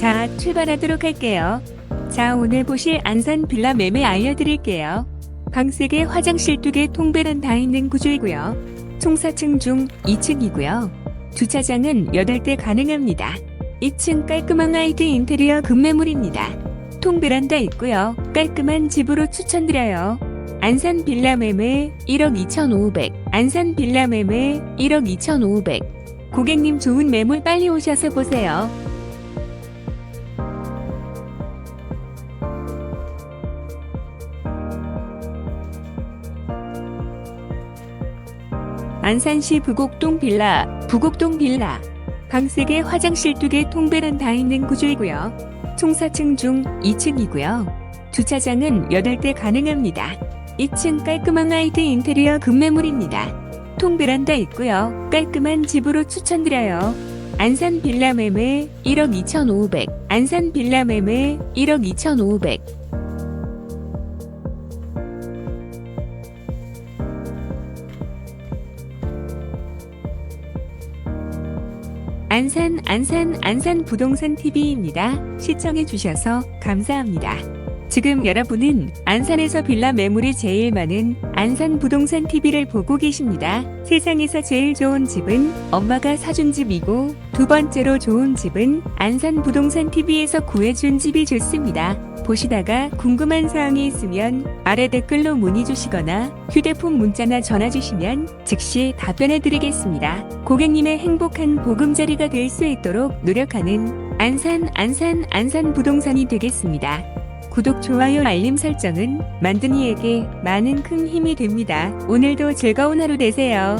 자, 출발하도록 할게요. 자, 오늘 보실 안산 빌라 매매 알려드릴게요. 방 3개, 화장실 2개, 통배란 다 있는 구조이고요. 총 4층 중 2층이고요. 주차장은 8대 가능합니다. 2층 깔끔한 아이드 인테리어 급매물입니다. 통베란다 있고요. 깔끔한 집으로 추천드려요. 안산 빌라 매매 1억 2,500. 안산 빌라 매매 1억 2,500. 고객님 좋은 매물 빨리 오셔서 보세요. 안산시 부곡동 빌라, 부곡동 빌라. 방 3개, 화장실 2개, 통배란 다 있는 구조이고요. 총 4층 중 2층이고요. 주차장은 8대 가능합니다. 2층 깔끔한 아이드 인테리어 급매물입니다. 통베란다 있고요. 깔끔한 집으로 추천드려요. 안산 빌라 매매 1억 2,500. 안산 빌라 매매 1억 2,500. 안산 안산 안산 부동산 TV입니다. 시청해 주셔서 감사합니다. 지금 여러분은 안산에서 빌라 매물이 제일 많은 안산 부동산 TV를 보고 계십니다. 세상에서 제일 좋은 집은 엄마가 사준 집이고 두 번째로 좋은 집은 안산 부동산 TV에서 구해준 집이 좋습니다. 보시다가 궁금한 사항이 있으면 아래 댓글로 문의 주시거나 휴대폰 문자나 전화 주시면 즉시 답변해 드리겠습니다. 고객님의 행복한 보금자리가 될 수 있도록 노력하는 안산 안산 안산 부동산이 되겠습니다. 구독, 좋아요, 알림 설정은 만드니에게 많은 큰 힘이 됩니다. 오늘도 즐거운 하루 되세요.